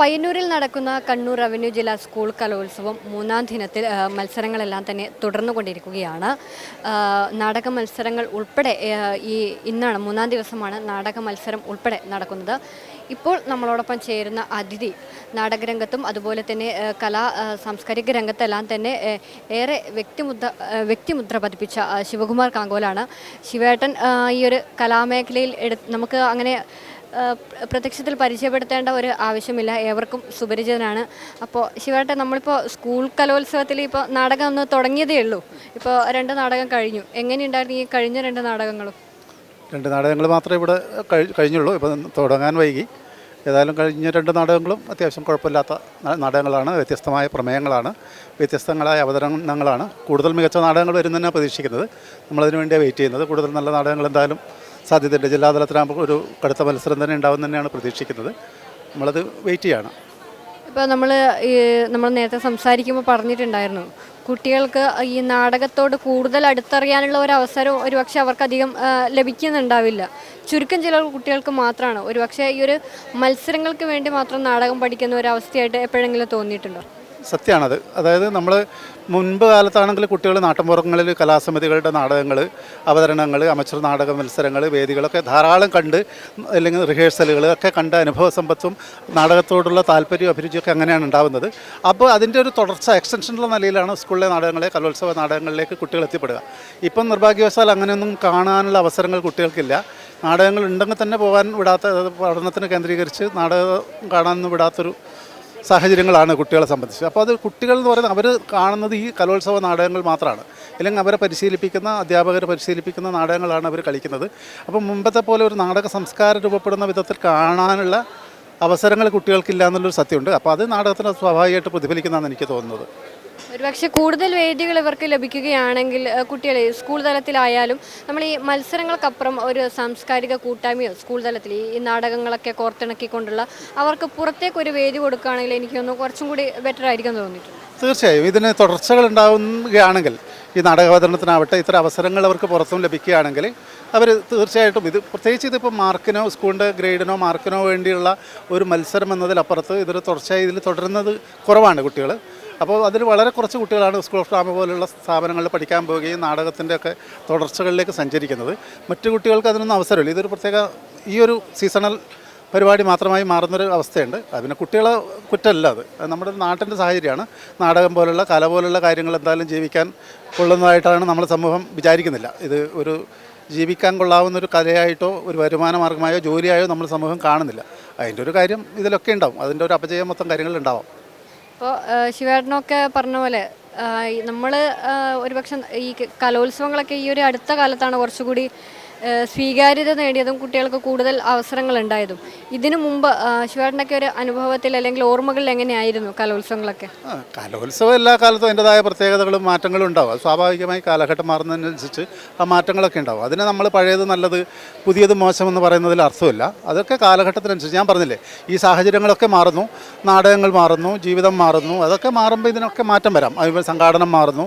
പയ്യന്നൂരിൽ നടക്കുന്ന കണ്ണൂർ റവന്യൂ ജില്ലാ സ്കൂൾ കലോത്സവം മൂന്നാം ദിനത്തിൽ മത്സരങ്ങളെല്ലാം തന്നെ തുടർന്നു കൊണ്ടിരിക്കുകയാണ്. നാടക മത്സരങ്ങൾ ഉൾപ്പെടെ ഈ ഇന്നാണ് മൂന്നാം ദിവസമാണ് നാടക മത്സരം ഉൾപ്പെടെ നടക്കുന്നത്. ഇപ്പോൾ നമ്മളോടൊപ്പം ചേരുന്ന അതിഥി നാടകരംഗത്തും അതുപോലെ തന്നെ കലാ സാംസ്കാരിക രംഗത്തെല്ലാം തന്നെ ഏറെ വ്യക്തിമുദ്ര വ്യക്തിമുദ്ര പതിപ്പിച്ച ശിവകുമാർ കാങ്കോലാണ്. ശിവേട്ടൻ ഈ ഒരു കലാമേഖലയിൽ എടു നമുക്ക് അങ്ങനെ പ്രത്യക്ഷത്തിൽ പരിചയപ്പെടുത്തേണ്ട ഒരു ആവശ്യമില്ല. ഏവർക്കും സുപരിചിതനാണ്. അപ്പോൾ ശിവട്ടെ നമ്മളിപ്പോൾ സ്കൂൾ കലോത്സവത്തിൽ ഇപ്പോൾ നാടകം ഒന്ന് തുടങ്ങിയതേ ഉള്ളൂ. ഇപ്പോൾ രണ്ട് നാടകം കഴിഞ്ഞു. എങ്ങനെയുണ്ടായിരുന്നു ഈ കഴിഞ്ഞ രണ്ട് നാടകങ്ങളും? രണ്ട് നാടകങ്ങൾ മാത്രമേ ഇവിടെ കഴിഞ്ഞുള്ളൂ. ഇപ്പം തുടങ്ങാൻ വൈകി. ഏതായാലും കഴിഞ്ഞ രണ്ട് നാടകങ്ങളും അത്യാവശ്യം കുഴപ്പമില്ലാത്ത നാടകങ്ങളാണ്. വ്യത്യസ്തമായ പ്രമേയങ്ങളാണ്. വ്യത്യസ്തങ്ങളായ അവതരണങ്ങളാണ്. കൂടുതൽ മികച്ച നാടകങ്ങൾ വരുന്നതിനാണ് പ്രതീക്ഷിക്കുന്നത്. നമ്മളതിനു വേണ്ടിയാണ് വെയിറ്റ് ചെയ്യുന്നത്. കൂടുതൽ നല്ല നാടകങ്ങൾ എന്തായാലും സാധ്യതയുണ്ട്. ജില്ലാതലത്തിലാകുമ്പോൾ ഒരു കടുത്ത മത്സരം തന്നെ ഉണ്ടാവും തന്നെയാണ് പ്രതീക്ഷിക്കുന്നത്. നമ്മളത് വെയിറ്റ് ചെയ്യണം. ഇപ്പോൾ നമ്മൾ നമ്മൾ നേരത്തെ സംസാരിക്കുമ്പോൾ പറഞ്ഞിട്ടുണ്ടായിരുന്നു. കുട്ടികൾക്ക് ഈ നാടകത്തോട് കൂടുതൽ അടുത്തറിയാനുള്ള ഒരു അവസരം ഒരുപക്ഷെ അവർക്ക് അധികം ലഭിക്കുന്നുണ്ടാവില്ല. ചുരുക്കം ചില കുട്ടികൾക്ക് മാത്രമാണ് ഒരുപക്ഷെ ഈ ഒരു മത്സരങ്ങൾക്ക് വേണ്ടി മാത്രം നാടകം പഠിക്കുന്ന ഒരു അവസ്ഥയായിട്ട് എപ്പോഴെങ്കിലും തോന്നിയിട്ടുണ്ടോ? സത്യമാണത്. അതായത് നമ്മൾ മുൻപ് കാലത്താണെങ്കിൽ കുട്ടികൾ നാട്ടിൻപുറങ്ങളിൽ കലാസമിതികളുടെ നാടകങ്ങൾ അവതരണങ്ങൾ അമച്ചർ നാടക മത്സരങ്ങൾ വേദികളൊക്കെ ധാരാളം കണ്ട് അല്ലെങ്കിൽ റിഹേഴ്സലുകൾ ഒക്കെ കണ്ട അനുഭവ സമ്പത്തും നാടകത്തോടുള്ള താല്പര്യവും അഭിരുചിയൊക്കെ അങ്ങനെയാണ് ഉണ്ടാവുന്നത്. അപ്പോൾ അതിന്റെ ഒരു തുടർച്ച എക്സ്റ്റൻഷനുള്ള നിലയിലാണ് സ്കൂളിലെ നാടകങ്ങളെ കലോത്സവ നാടകങ്ങളിലേക്ക് കുട്ടികൾ എത്തിപ്പെടുക. ഇപ്പം നിർഭാഗ്യവശാൽ അങ്ങനെയൊന്നും കാണാനുള്ള അവസരങ്ങൾ കുട്ടികൾക്കില്ല. നാടകങ്ങൾ ഉണ്ടെങ്കിൽ തന്നെ പോകാൻ വിടാത്ത പഠനത്തിന് കേന്ദ്രീകരിച്ച് നാടകം കാണാനൊന്നും വിടാത്തൊരു സാഹചര്യങ്ങളാണ് കുട്ടികളെ സംബന്ധിച്ച്. അപ്പോൾ അത് കുട്ടികൾ എന്ന് പറയുന്നത് അവർ കാണുന്നത് ഈ കലോത്സവ നാടകങ്ങൾ മാത്രമാണ്. അല്ലെങ്കിൽ അവരെ പരിശീലിപ്പിക്കുന്ന അധ്യാപകർ പരിശീലിപ്പിക്കുന്ന നാടകങ്ങളാണ് അവർ കളിക്കുന്നത്. അപ്പം മുമ്പത്തെ പോലെ ഒരു നാടക സംസ്കാരം രൂപപ്പെടുന്ന വിധത്തിൽ കാണാനുള്ള അവസരങ്ങൾ കുട്ടികൾക്കില്ല എന്നുള്ളൊരു സത്യമുണ്ട്. അപ്പോൾ അത് നാടകത്തിന് സ്വാഭാവികമായിട്ട് പ്രതിഫലിക്കുന്നതാണ് എനിക്ക് തോന്നുന്നത്. ഒരുപക്ഷെ കൂടുതൽ വേദികൾ ഇവർക്ക് ലഭിക്കുകയാണെങ്കിൽ കുട്ടികളെ സ്കൂൾ തലത്തിലായാലും നമ്മൾ ഈ മത്സരങ്ങൾക്കപ്പുറം ഒരു സാംസ്കാരിക കൂട്ടായ്മയോ സ്കൂൾ തലത്തിൽ ഈ നാടകങ്ങളൊക്കെ കോർത്തിണക്കിക്കൊണ്ടുള്ള അവർക്ക് പുറത്തേക്ക് ഒരു വേദി കൊടുക്കുകയാണെങ്കിൽ എനിക്ക് കുറച്ചും കൂടി ബെറ്റർ ആയിരിക്കും തോന്നിയിട്ടുണ്ട്. തീർച്ചയായും. ഇതിന് തുടർച്ചകൾ ഉണ്ടാവുകയാണെങ്കിൽ ഈ നാടകാവതരണത്തിനാവട്ടെ ഇത്ര അവസരങ്ങൾ അവർക്ക് പുറത്തും ലഭിക്കുകയാണെങ്കിൽ അവർ തീർച്ചയായിട്ടും ഇത് പ്രത്യേകിച്ച് ഇതിപ്പോൾ മാർക്കിനോ സ്കൂളിന്റെ ഗ്രേഡിനോ മാർക്കിനോ വേണ്ടിയുള്ള ഒരു മത്സരം എന്നതിലപ്പുറത്ത് ഇതൊരു തുടർച്ചയായി ഇതിൽ തുടരുന്നത് കുറവാണ് കുട്ടികൾ അപ്പോൾ അതിൽ വളരെ കുറച്ച് കുട്ടികളാണ് സ്കൂൾ ഓഫ് ഡ്രാമ പോലുള്ള സ്ഥാപനങ്ങളിൽ പഠിക്കാൻ പോവുകയും നാടകത്തിന്റെ ഒക്കെ തുടർച്ചകളിലേക്ക് സഞ്ചരിക്കുന്നത്. മറ്റു കുട്ടികൾക്ക് അതിനൊന്നും അവസരമില്ല. ഇതൊരു പ്രത്യേക ഈ ഒരു സീസണൽ പരിപാടി മാത്രമായി മാറുന്നൊരു അവസ്ഥയുണ്ട്. അതിന് കുട്ടികളെ കുറ്റമല്ല അത്. നമ്മുടെ നാട്ടിന്റെ സാഹചര്യമാണ്. നാടകം പോലുള്ള കല പോലുള്ള കാര്യങ്ങൾ എന്തായാലും ജീവിക്കാൻ കൊള്ളുന്നതായിട്ടാണ് നമ്മുടെ സമൂഹം വിചാരിക്കുന്നില്ല. ഇത് ഒരു ജീവിക്കാൻ കൊള്ളാവുന്ന ഒരു കലയായിട്ടോ ഒരു വരുമാന മാർഗമായോ ജോലിയായോ നമ്മൾ സമൂഹം കാണുന്നില്ല. അതിന്റെ ഒരു കാര്യം ഇതിലൊക്കെ ഉണ്ടാവും. അതിന്റെ ഒരു അപജയം മൊത്തം കാര്യങ്ങളുണ്ടാവും ഇപ്പോൾ ശിവേട്ടനൊക്കെ പറഞ്ഞ പോലെ നമ്മൾ ഒരുപക്ഷെ ഈ കലോത്സവങ്ങളൊക്കെ ഈ ഒരു അടുത്ത കാലത്താണ് കുറച്ചുകൂടി സ്വീകാര്യത നേടിയതും കുട്ടികൾക്ക് കൂടുതൽ അവസരങ്ങൾ ഉണ്ടായതും ഇതിനു മുമ്പ് ശിവാടിന്റെ ഒരു അനുഭവത്തിൽ അല്ലെങ്കിൽ ഓർമ്മകളിൽ എങ്ങനെയായിരുന്നു കലോത്സവങ്ങളൊക്കെ? കലോത്സവം എല്ലാ കാലത്തും അതിന്റെതായ പ്രത്യേകതകളും മാറ്റങ്ങളും ഉണ്ടാവും. അത് സ്വാഭാവികമായി കാലഘട്ടം മാറുന്നതിനനുസരിച്ച് ആ മാറ്റങ്ങളൊക്കെ ഉണ്ടാവും. അതിനെ നമ്മൾ പഴയത് നല്ലത് പുതിയത് മോശമെന്ന് പറയുന്നതിൽ അർത്ഥമില്ല. അതൊക്കെ കാലഘട്ടത്തിനനുസരിച്ച് ഞാൻ പറഞ്ഞില്ലേ ഈ സാഹചര്യങ്ങളൊക്കെ മാറുന്നു നാടകങ്ങൾ മാറുന്നു ജീവിതം മാറുന്നു അതൊക്കെ മാറുമ്പോൾ ഇതിനൊക്കെ മാറ്റം വരാം. അതിപ്പോൾ സംഘാടനം മാറുന്നു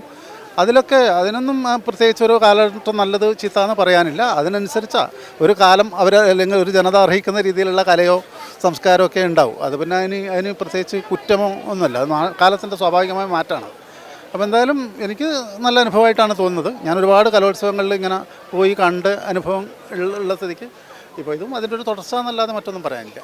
അതിലൊക്കെ അതിനൊന്നും പ്രത്യേകിച്ച് ഒരു കാലഘട്ടം നല്ലത് ചീത്ത എന്ന് പറയാനില്ല. അതിനനുസരിച്ചാണ് ഒരു കാലം അവർ അല്ലെങ്കിൽ ഒരു ജനത അർഹിക്കുന്ന രീതിയിലുള്ള കലയോ സംസ്കാരമോ ഒക്കെ ഉണ്ടാവും. അത് പിന്നെ അതിന് അതിന് പ്രത്യേകിച്ച് കുറ്റമോ ഒന്നുമല്ല. അത് കാലത്തിന്റെ സ്വാഭാവികമായ മാറ്റമാണ്. അപ്പോൾ എന്തായാലും എനിക്ക് നല്ല അനുഭവമായിട്ടാണ് തോന്നുന്നത്. ഞാൻ ഒരുപാട് കലോത്സവങ്ങളിൽ ഇങ്ങനെ പോയി കണ്ട് അനുഭവം ഉള്ള സ്ഥിതിക്ക് ഇപ്പോൾ ഇതും അതിന്റെ ഒരു തുടർച്ച എന്നല്ലാതെ മറ്റൊന്നും പറയാനില്ല.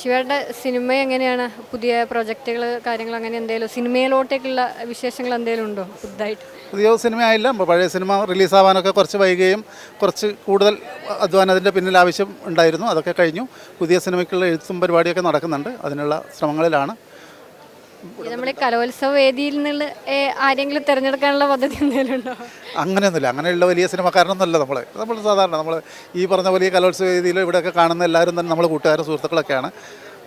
ശിവേട്ടന്റെ സിനിമ എങ്ങനെയാണ്? പുതിയ പ്രൊജക്ടുകൾ കാര്യങ്ങൾ അങ്ങനെ എന്തെങ്കിലും സിനിമയിലോട്ടേക്കുള്ള വിശേഷങ്ങൾ എന്തെങ്കിലും ഉണ്ടോ പുതുതായിട്ട്? പുതിയ സിനിമ ആയില്ല ഇപ്പോൾ പഴയ സിനിമ റിലീസാവാനൊക്കെ കുറച്ച് വൈകുകയും കുറച്ച് കൂടുതൽ അധ്വാനം അതിന്റെ പിന്നിൽ ആവശ്യം ഉണ്ടായിരുന്നു. അതൊക്കെ കഴിഞ്ഞു. പുതിയ സിനിമയ്ക്കുള്ള എഴുത്തും പരിപാടിയൊക്കെ നടക്കുന്നുണ്ട്. അതിനുള്ള ശ്രമങ്ങളിലാണ് ഈ നമ്മുടെ കലോത്സവ വേദിയിൽ നിന്നുള്ള ആരെങ്കിലും തിരഞ്ഞെടുക്കാനുള്ള പദ്ധതി എന്തെങ്കിലും ഉണ്ടോ? അങ്ങനെയൊന്നുമില്ല. അങ്ങനെയുള്ള വലിയ സിനിമക്കാരനൊന്നുമല്ല നമ്മൾ നമ്മൾ സാധാരണ നമ്മൾ ഈ പറഞ്ഞ വലിയ കലോത്സവ വേദിയിൽ ഇവിടെയൊക്കെ കാണുന്ന എല്ലാവരും തന്നെ നമ്മൾ കൂട്ടുകാരും സുഹൃത്തുക്കളൊക്കെയാണ്.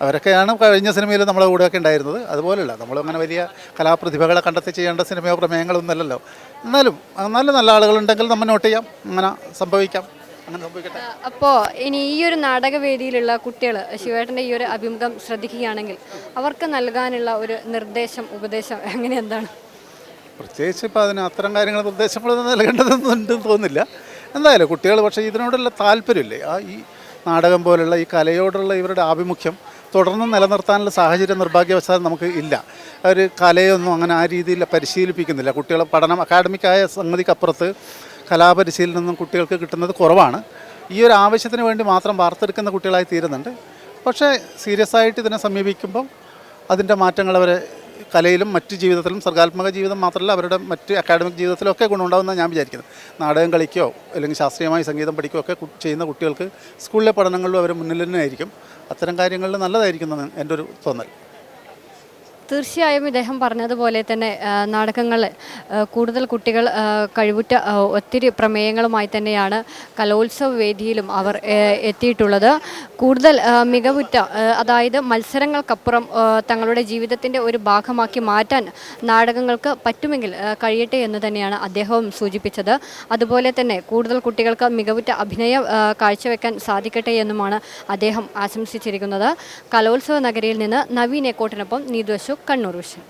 അവരൊക്കെയാണ് കഴിഞ്ഞ സിനിമയിൽ നമ്മളെ കൂടെയൊക്കെ ഉണ്ടായിരുന്നത്. അതുപോലെയല്ല നമ്മൾ അങ്ങനെ വലിയ കലാപ്രതിഭകളെ കണ്ടെത്തി ചെയ്യേണ്ട സിനിമയോ പ്രമേയങ്ങളൊന്നുമല്ലല്ലോ. എന്നാലും നല്ല നല്ല ആളുകളുണ്ടെങ്കിൽ നമ്മൾ നോട്ട് ചെയ്യാം. അങ്ങനെ സംഭവിക്കാം. അങ്ങനെ സംഭവിക്കട്ടെ. അപ്പോൾ ഇനി ഈ ഒരു നാടകവേദിയിലുള്ള കുട്ടികൾ ശിവേട്ടന്റെ ഈ ഒരു അഭിമുഖം ശ്രദ്ധിക്കുകയാണെങ്കിൽ അവർക്ക് നൽകാനുള്ള ഒരു നിർദ്ദേശം ഉപദേശം അങ്ങനെ എന്താണ്? പ്രത്യേകിച്ച് ഇപ്പോൾ അതിന് അത്തരം കാര്യങ്ങൾ നിർദ്ദേശങ്ങളൊന്നും നൽകേണ്ടതൊന്നും തോന്നില്ല തോന്നുന്നില്ല. എന്തായാലും കുട്ടികൾ പക്ഷേ ഇതിനോടുള്ള താല്പര്യമില്ലേ? ആ ഈ നാടകം പോലുള്ള ഈ കലയോടുള്ള ഇവരുടെ ആഭിമുഖ്യം തുടർന്ന് നിലനിർത്താനുള്ള സാഹചര്യം നിർഭാഗ്യവശാൽ നമുക്ക് ഇല്ല. ഒരു കലയൊന്നും അങ്ങനെ ആ രീതിയിൽ പരിശീലിപ്പിക്കുന്നില്ല. കുട്ടികളെ പഠനം അക്കാഡമിക്കായ സംഗതിക്കപ്പുറത്ത് കലാപരിശീലനമൊന്നും കുട്ടികൾക്ക് കിട്ടുന്നത് കുറവാണ്. ഈ ഒരു ആവശ്യത്തിന് വേണ്ടി മാത്രം വാർത്തെടുക്കുന്ന കുട്ടികളായി തീരുന്നുണ്ട്. പക്ഷേ സീരിയസ് ആയിട്ട് ഇതിനെ സമീപിക്കുമ്പം അതിന്റെ മാറ്റങ്ങൾ അവരെ കലയിലും മറ്റ് ജീവിതത്തിലും സർഗാത്മക ജീവിതം മാത്രമല്ല അവരുടെ മറ്റ് അക്കാഡമിക് ജീവിതത്തിലും ഒക്കെ ഗുണമുണ്ടാകുമെന്നാണ് ഞാൻ വിചാരിക്കുന്നത്. നാടകം കളിക്കുകയോ അല്ലെങ്കിൽ ശാസ്ത്രീയമായി സംഗീതം പഠിക്കുകയോ ഒക്കെ ചെയ്യുന്ന കുട്ടികൾക്ക് സ്കൂളിലെ പഠനങ്ങളിലും അവർ മുന്നിൽ തന്നെ ആയിരിക്കും അത്തരം കാര്യങ്ങളിൽ നല്ലതായിരിക്കും എന്റെ ഒരു തോന്നൽ. തീർച്ചയായും ഇദ്ദേഹം പറഞ്ഞതുപോലെ തന്നെ നാടകങ്ങൾ കൂടുതൽ കുട്ടികൾ കഴിവുറ്റ ഒത്തിരി പ്രമേയങ്ങളുമായി തന്നെയാണ് കലോത്സവ വേദിയിലും അവർ എത്തിയിട്ടുള്ളത്. കൂടുതൽ മികവുറ്റ അതായത് മത്സരങ്ങൾക്കപ്പുറം തങ്ങളുടെ ജീവിതത്തിന്റെ ഒരു ഭാഗമാക്കി മാറ്റാൻ നാടകങ്ങൾക്ക് പറ്റുമെങ്കിൽ കഴിയട്ടെ എന്ന് തന്നെയാണ് അദ്ദേഹവും സൂചിപ്പിച്ചത്. അതുപോലെ തന്നെ കൂടുതൽ കുട്ടികൾക്ക് മികവുറ്റ അഭിനയം കാഴ്ചവെക്കാൻ സാധിക്കട്ടെ എന്നുമാണ് അദ്ദേഹം ആശംസിച്ചിരിക്കുന്നത്. കലോത്സവ നഗരിയിൽ നിന്ന് നവീൻ എക്കോട്ടിനൊപ്പം നീതു കണ്ണൂർ വിഷൻ.